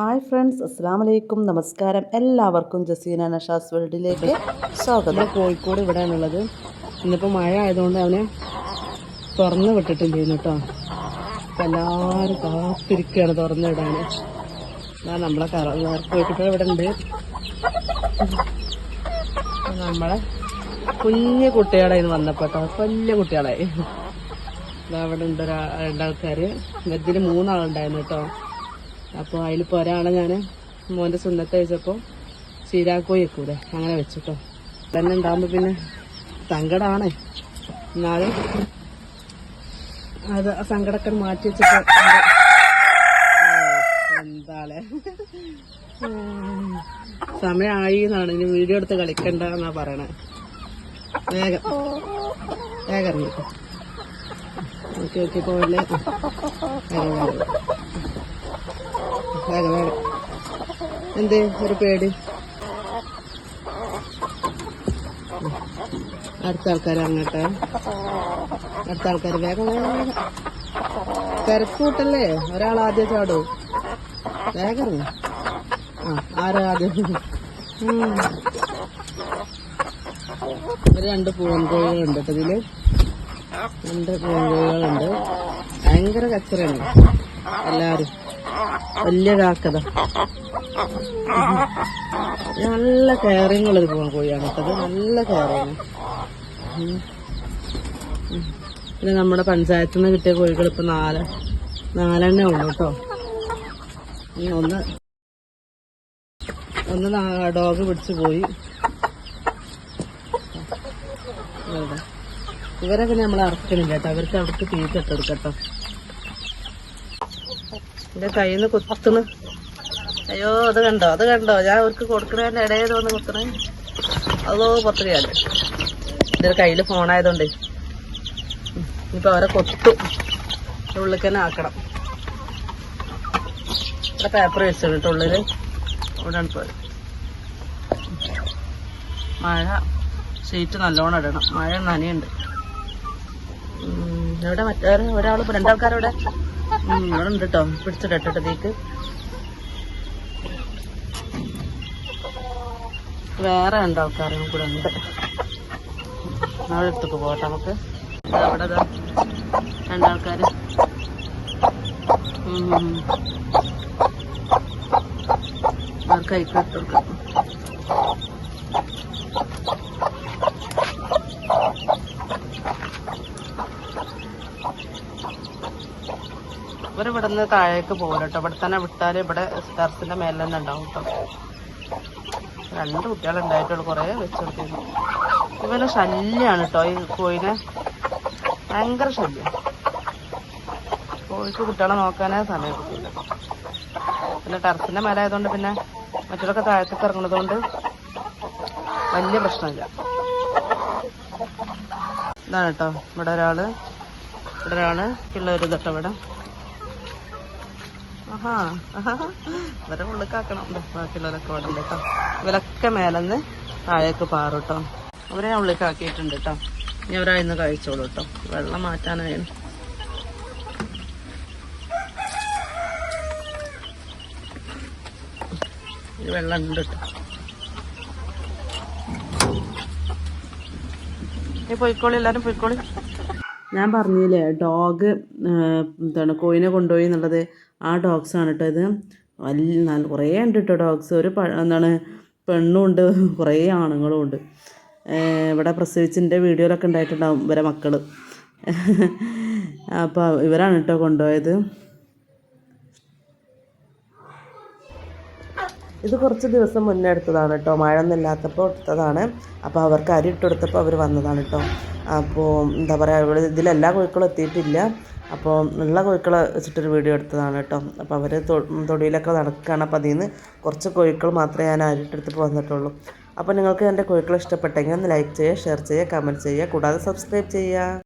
Hi friends അസ്സാം വലൈക്കും നമസ്കാരം. എല്ലാവർക്കും ജസീന നഷാസ് വേൾഡിലേക്ക് സ്വാഗതം. കോഴിക്കോട് ഇവിടെയാണുള്ളത്. ഇന്നിപ്പോൾ മഴ ആയതുകൊണ്ട് അവനെ തുറന്ന് വിട്ടിട്ടില്ലായിരുന്നു കേട്ടോ. എല്ലാവരും കാത്തിരിക്കുകയാണ് തുറന്ന് വിടാൻ അതാ നമ്മളെ കറ കോഴിക്കുട്ടികൾ ഇവിടെ ഉണ്ട്. നമ്മളെ കുഞ്ഞു കുട്ടികളായി വന്നപ്പോൾ കേട്ടോ. വലിയ കുട്ടികളായി അവിടെ ഉണ്ട് രണ്ടാൾക്കാർ ഇതിൽ മൂന്നാളുണ്ടായിരുന്നു കേട്ടോ. അപ്പോൾ അതിലിപ്പോൾ ഒരാളെ ഞാൻ മോന്റെ സുന്നത്ത് വെച്ചപ്പോൾ ചീരാക്കോയി വെക്കൂലെ അങ്ങനെ വെച്ചിട്ടോ. തന്നെ ഉണ്ടാകുമ്പോൾ പിന്നെ സങ്കടമാണ് എന്നാലും അത് ആ സങ്കടമൊക്കെ മാറ്റി വെച്ചിട്ട് എന്താളെ? സമയമായി എന്നാണ്. ഇനി വീഡിയോ എടുത്ത് കളിക്കണ്ട എന്നാ പറയണേ. വേഗം. വേഗം ഓക്കെ ഓക്കെ പോലെ വേഗം വേഗം എന്ത്? ഒരു പേടി. അടുത്ത ആൾക്കാർ അങ്ങോട്ട് അടുത്ത ആൾക്കാർ വേഗം വേഗം തിരക്കൂട്ടല്ലേ? ഒരാൾ ആദ്യം ചാടൂ. വേഗം. ആ ആരാ ആദ്യം. ഒരു രണ്ട് പൂങ്കോഴികളുണ്ട് കേട്ടോ ഇതിൽ. രണ്ട് പൂങ്കോഴികളുണ്ട് ഭയങ്കര കച്ചറയാണ്. എല്ലാരും. വലിയ കാക്കത. നല്ല കെയറിങ് ഉള്ളത് പോകാൻ കോഴിയാണ് നല്ല കെയറിങ് പിന്നെ നമ്മുടെ പഞ്ചായത്തിൽ നിന്ന് കിട്ടിയ കോഴികൾ ഇപ്പൊ നാല് നാലെണ്ണേ ഉള്ളു കേട്ടോ. ഒന്ന് ഒന്ന് ഡോഗ് പിടിച്ചു പോയി. ഇവരൊക്കെ നമ്മൾ അറക്കണില്ല കേട്ടോ. അവർക്ക് അവർക്ക് തീറ്റ ഇട്ടെടുക്കട്ടോ എന്റെ കയ്യിൽ നിന്ന് കുത്തുന്നു. അയ്യോ അത് കണ്ടോ? അത് കണ്ടോ? ഞാൻ അവർക്ക് കൊടുക്കണതിന്റെ ഇടയിൽ തോന്ന് കുത്തണേ. അതോ പത്രിയാണ് ഇതൊരു കയ്യിൽ ഫോണായതുകൊണ്ട് ഇപ്പൊ അവരെ കൊത്തു. ഉള്ളിൽ തന്നെ ആക്കണം. ഇവിടെ പേപ്പർ കേട്ടോ ഉള്ളിൽ. ഇവിടെ പോയത്. മഴ ഷീറ്റ് നല്ലോണം ഇടണം. മഴ നനയുണ്ട്. ഇവിടെ മറ്റേ ഒരാൾ രണ്ടാൾക്കാരവിടെ. ഇവിടെ ഉണ്ട് കേട്ടോ പിടിച്ചിട്ടിട്ടത്തേക്ക് വേറെ രണ്ടാൾക്കാരും കൂടെ ഉണ്ട്. അവിടെ അടുത്തേക്ക് പോട്ടെ നമുക്ക്. അവിടെ ഉം. അവർക്ക് അയക്കിട്ട് ഇവർ താഴേക്ക് പോകില്ല കേട്ടോ. ഇവിടെ തന്നെ വിട്ടാൽ ഇവിടെ ടെറസിന്റെ മേലെ തന്നെ ഉണ്ടാവും കേട്ടോ. രണ്ട് കുട്ടികളുണ്ടായിട്ടുള്ളൂ കുറേ വെച്ചെടുത്തിരുന്നു ഇവർ ശല്യാണ് കേട്ടോ ഈ കോഴിനെ. ഭയങ്കര ശല്യം. കോഴിക്ക് കുട്ടികളെ നോക്കാനേ സമയം പിന്നെ ടെറസിന്റെ മേലെ ആയതുകൊണ്ട് പിന്നെ മറ്റുള്ളവർക്ക് താഴത്തേക്ക് ഇറങ്ങുന്നത് കൊണ്ട് വലിയ പ്രശ്നമില്ല. ഇതാണ് കേട്ടോ ഇവിടെ ഒരാൾ. ഇവിടെ ഒരാൾ പിള്ളേർ ഇവിടെ. ഇവരെ ഉള്ളിക്കാക്കണം ബാക്കിയുള്ളവരൊക്കെ ഇവിടെ ഉണ്ട് കേട്ടോ ഇവരൊക്കെ മേലെന്ന് താഴേക്ക് പാറും കേട്ടോ അവരെ ഞാൻ ഉള്ളിക്കാക്കിയിട്ടുണ്ട് കേട്ടോ ഇനി അവരായിരുന്നു കഴിച്ചോളൂ കേട്ടോ വെള്ളം മാറ്റാനായിരുന്നു വെള്ളം ഉണ്ട് കേട്ടോ ഈ പോയിക്കോളി എല്ലാരും പോയിക്കോളി. ഞാൻ പറഞ്ഞില്ലേ ഡോഗ് എന്താണ് കോയിനെ കൊണ്ടുപോയി എന്നുള്ളത് ആ ഡോഗ്സ് ആണ് കേട്ടോ ഇത്. നല്ല കുറേ ഉണ്ട് കേട്ടോ ഡോഗ്സ് ഒരു എന്താണ് പെണ്ണും ഉണ്ട് കുറേ ആണുങ്ങളും ഉണ്ട്. ഇവിടെ പ്രസവിച്ചിന്റെ വീഡിയോയിലൊക്കെ ഉണ്ടായിട്ടുണ്ടാവും ഇവരെ മക്കൾ അപ്പോൾ ഇവരാണ് കേട്ടോ കൊണ്ടുപോയത്. ഇത് കുറച്ച് ദിവസം മുന്നേ എടുത്തതാണ് കേട്ടോ. മഴ ഇല്ലാത്തപ്പോൾ എടുത്തതാണ്. അപ്പോൾ അവർക്ക് അരി ഇട്ട് കൊടുത്തപ്പോൾ അവർ വന്നതാണ് കേട്ടോ. അപ്പോൾ എന്താ പറയുക ഇവിടെ ഇതിലെല്ലാ കോഴിക്കളും എത്തിയിട്ടില്ല. അപ്പോൾ ഉള്ള കോഴിക്കളെ വെച്ചിട്ടൊരു വീഡിയോ എടുത്തതാണ് കേട്ടോ. അപ്പോൾ അവർ തൊടിയിലൊക്കെ നടക്കുകയാണ് അപ്പോൾ അതിൽ നിന്ന് കുറച്ച് കോഴിക്കൾ മാത്രമേ ഞാൻ അരിട്ടെടുത്തപ്പോൾ വന്നിട്ടുള്ളൂ. അപ്പോൾ നിങ്ങൾക്ക് എന്റെ കോഴിക്കളെ ഇഷ്ടപ്പെട്ടെങ്കിൽ ഒന്ന് ലൈക്ക് ചെയ്യുക ഷെയർ ചെയ്യുക കമന്റ് ചെയ്യുക. കൂടാതെ സബ്സ്ക്രൈബ് ചെയ്യുക.